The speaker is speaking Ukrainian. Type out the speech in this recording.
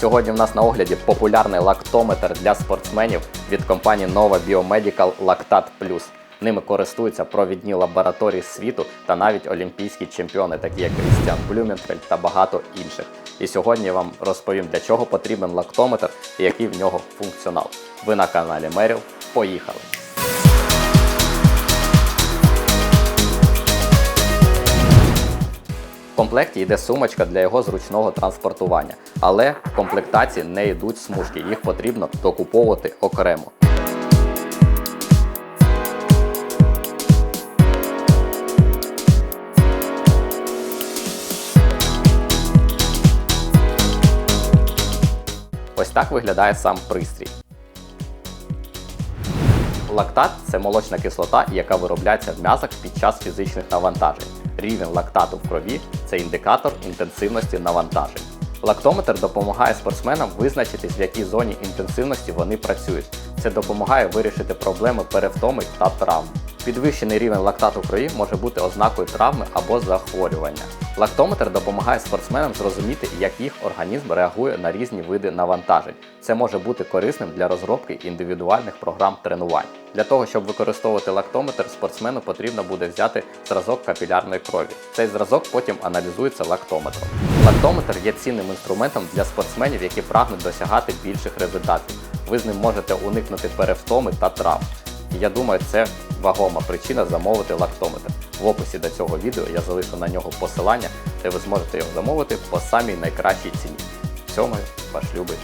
Сьогодні в нас на огляді популярний лактометр для спортсменів від компанії Nova Biomedical Lactat Plus. Ними користуються провідні лабораторії світу та навіть олімпійські чемпіони, такі як Крістіан Блюменфельд та багато інших. І сьогодні я вам розповім, для чого потрібен лактометр і який в нього функціонал. Ви на каналі Меріл. Поїхали! В комплекті йде сумочка для його зручного транспортування, але в комплектації не йдуть смужки, їх потрібно докуповувати окремо. Ось так виглядає сам пристрій. Лактат це молочна кислота, яка виробляється в м'язах під час фізичних навантажень. Рівень лактату в крові це індикатор інтенсивності навантажень. Лактометр допомагає спортсменам визначитись, в якій зоні інтенсивності вони працюють. Це допомагає вирішити проблеми перевтоми та травм. Підвищений рівень лактату в крові може бути ознакою травми або захворювання. Лактометр допомагає спортсменам зрозуміти, як їх організм реагує на різні види навантажень. Це може бути корисним для розробки індивідуальних програм тренувань. Для того, щоб використовувати лактометр, спортсмену потрібно буде взяти зразок капілярної крові. Цей зразок потім аналізується лактометром. Лактометр є цінним інструментом для спортсменів, які прагнуть досягати більших результатів. Ви з ним можете уникнути перевтоми та травм. І я думаю, це вагома причина замовити лактометр. В описі до цього відео я залишу на нього посилання, де ви зможете його замовити по самій найкращій ціні. Цьомаю, ваш любий